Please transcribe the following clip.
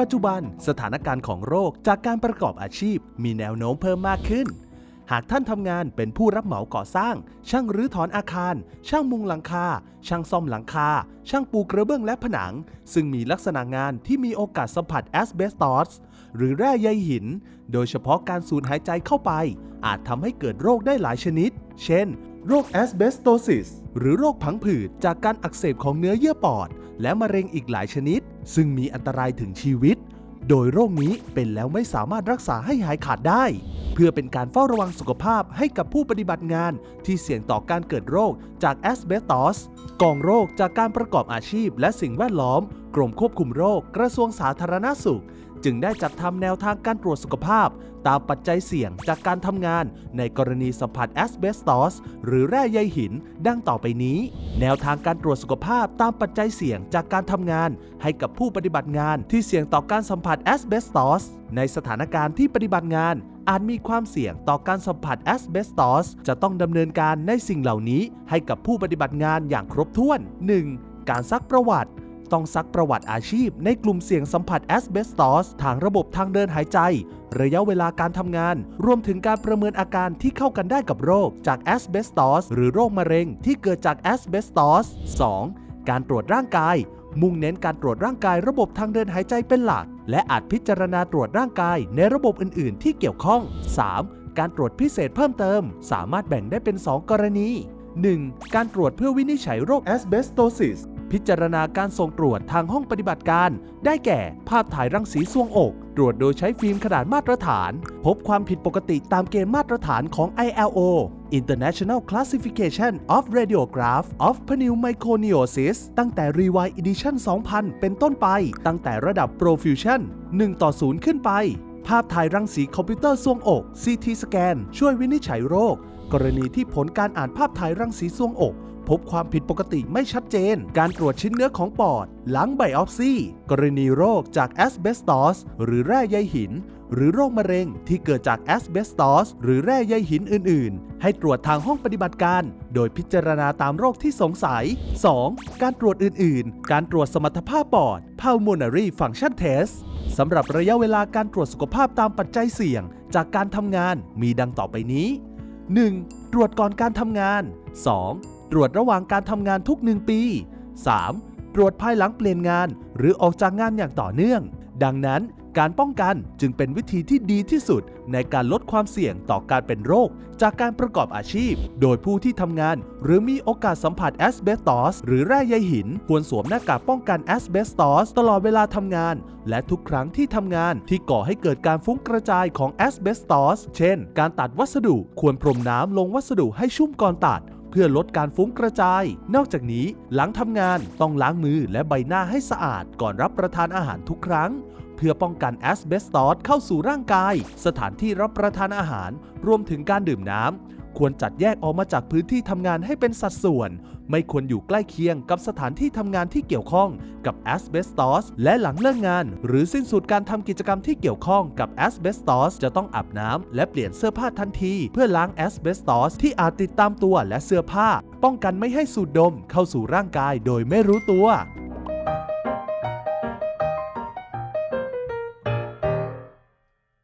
ปัจจุบันสถานการณ์ของโรคจากการประกอบอาชีพมีแนวโน้มเพิ่มมากขึ้น หากท่านทำงานเป็นผู้รับเหมาก่อสร้าง ช่างรื้อถอนอาคาร ช่างมุงหลังคา ช่างซ่อมหลังคา ช่างปูกระเบื้องและผนัง ซึ่งมีลักษณะงานที่มีโอกาสสัมผัสแอสเบสตอสหรือแร่ใยหิน โดยเฉพาะการสูดหายใจเข้าไป อาจทำให้เกิดโรคได้หลายชนิด เช่น โรคแอสเบสโตซิสหรือโรคผังผืดจากการอักเสบของเนื้อเยื่อปอด และมะเร็งอีกหลายชนิด ซึ่งมีอันตรายถึงชีวิต โดยโรคนี้เป็นแล้วไม่สามารถรักษาให้หายขาดได้ เพื่อเป็นการเฝ้าระวังสุขภาพให้กับผู้ปฏิบัติงาน ที่เสี่ยงต่อการเกิดโรคจากแอสเบสตอสกองโรคจากการประกอบอาชีพและสิ่งแวดล้อม กรมควบคุมโรคกระทรวงสาธารณสุข จึงได้จัดทำแนวทางการตรวจสุขภาพ ตามปัจจัยเสี่ยงจากการทำงาน ในกรณีสัมผัสแอสเบสตอสหรือแร่ใยหิน ดังต่อไปนี้ แนวทางการตรวจสุขภาพตามปัจจัยเสี่ยงจากการทำงาน ให้กับผู้ปฏิบัติงานที่เสี่ยงต่อการสัมผัสแอสเบสตอสในสถานการณ์ที่ปฏิบัติงานอาจมีความเสี่ยงต่อการสัมผัสแอสเบสตอสจะต้องดำเนินการในสิ่งเหล่านี้ ให้กับผู้ปฏิบัติงานอย่างครบถ้วน 1. การซักประวัติ ต้องซักประวัติอาชีพ ในกลุ่มเสี่ยงสัมผัสแอสเบสตอสทางระบบทางเดินหายใจ ระยะเวลาการทำงาน รวมถึงการประเมินอาการที่เข้ากันได้กับโรคจากแอสเบสตอสหรือโรคมะเร็งที่เกิดจากแอสเบสตอส 2. การตรวจร่างกาย มุ่งเน้นการตรวจร่างกายระบบทางเดินหายใจเป็นหลัก และอาจพิจารณาตรวจร่างกายในระบบอื่น ๆ ที่เกี่ยวข้อง 3. การตรวจพิเศษเพิ่มเติม สามารถแบ่งได้เป็น 2 กรณี 1. การตรวจเพื่อวินิจฉัยโรคแอสเบสโตซิส พิจารณาการส่งตรวจทางห้องปฏิบัติการ ได้แก่ ภาพถ่ายรังสีซวงอก ตรวจโดยใช้ฟิล์มขนาดมาตรฐาน พบความผิดปกติตามเกณฑ์มาตรฐานของ ILO International Classification of Radiograph of Pneumoconiasis ตั้งแต่ Rewind Edition 2000 เป็นต้นไป ตั้งแต่ระดับ Profusion 1 ต่อ 0 ขึ้นไป ภาพถ่ายรังสีคอมพิวเตอร์ซวงอก CT สแกน ช่วยวินิจฉัยโรค กรณีที่ผลการอ่านภาพถ่ายรังสีซวงอก พบความผิดปกติไม่ชัดเจน การตรวจชิ้นเนื้อของปอด หลังไบออปซี กรณีโรคจากแอสเบสตอสหรือแร่ใยหิน หรือโรคมะเร็งที่เกิดจากแอสเบสตอสหรือแร่ใยหินอื่น ๆ ให้ตรวจทางห้องปฏิบัติการ โดยพิจารณาตามโรคที่สงสัย 2. การตรวจอื่น ๆ การตรวจสมรรถภาพปอด pulmonary function test สำหรับระยะเวลาการตรวจสุขภาพตามปัจจัยเสี่ยง จากการทำงานมีดังต่อไปนี้ 1. ตรวจก่อนการทำงาน 2. ตรวจระหว่างการทำงานทุก 1 ปี 3. ตรวจภายหลังเปลี่ยนงาน หรือออกจากงานอย่างต่อเนื่อง ดังนั้นการป้องกันจึงเป็นวิธีที่ดีที่สุด ในการลดความเสี่ยงต่อการเป็นโรค จากการประกอบอาชีพ โดยผู้ที่ทำงาน หรือมีโอกาสสัมผัสแอสเบสตอสหรือแร่ใยหิน ควรสวมหน้ากากป้องกันแอสเบสตอสตลอดเวลาทำงาน และทุกครั้งที่ทำงานที่ก่อให้เกิดการฟุ้งกระจายของแอสเบสตอสเช่น การตัดวัสดุควรพรมน้ำลงวัสดุให้ชุ่มก่อนตัด เพื่อลดการฟุ้งกระจาย นอกจากนี้หลังทำงานต้องล้างมือและใบหน้าให้สะอาดก่อนรับประทานอาหารทุกครั้ง เพื่อป้องกันแอสเบสตอสเข้าสู่ร่างกาย สถานที่รับประทานอาหาร รวมถึงการดื่มน้ำ ควรจัดแยกออกมาจากพื้นที่ทำงานให้เป็นสัดส่วน ไม่ควรอยู่ใกล้เคียงกับสถานที่ทำงานที่เกี่ยวข้องกับแอสเบสตอสและหลังเลิกงาน หรือสิ้นสุดการทำกิจกรรมที่เกี่ยวข้องกับแอสเบสตอสจะต้องอาบน้ำและเปลี่ยนเสื้อผ้าทันที เพื่อล้างแอสเบสตอสที่อาจติดตามตัวและเสื้อผ้า ป้องกันไม่ให้สูดดมเข้าสู่ร่างกายโดยไม่รู้ตัว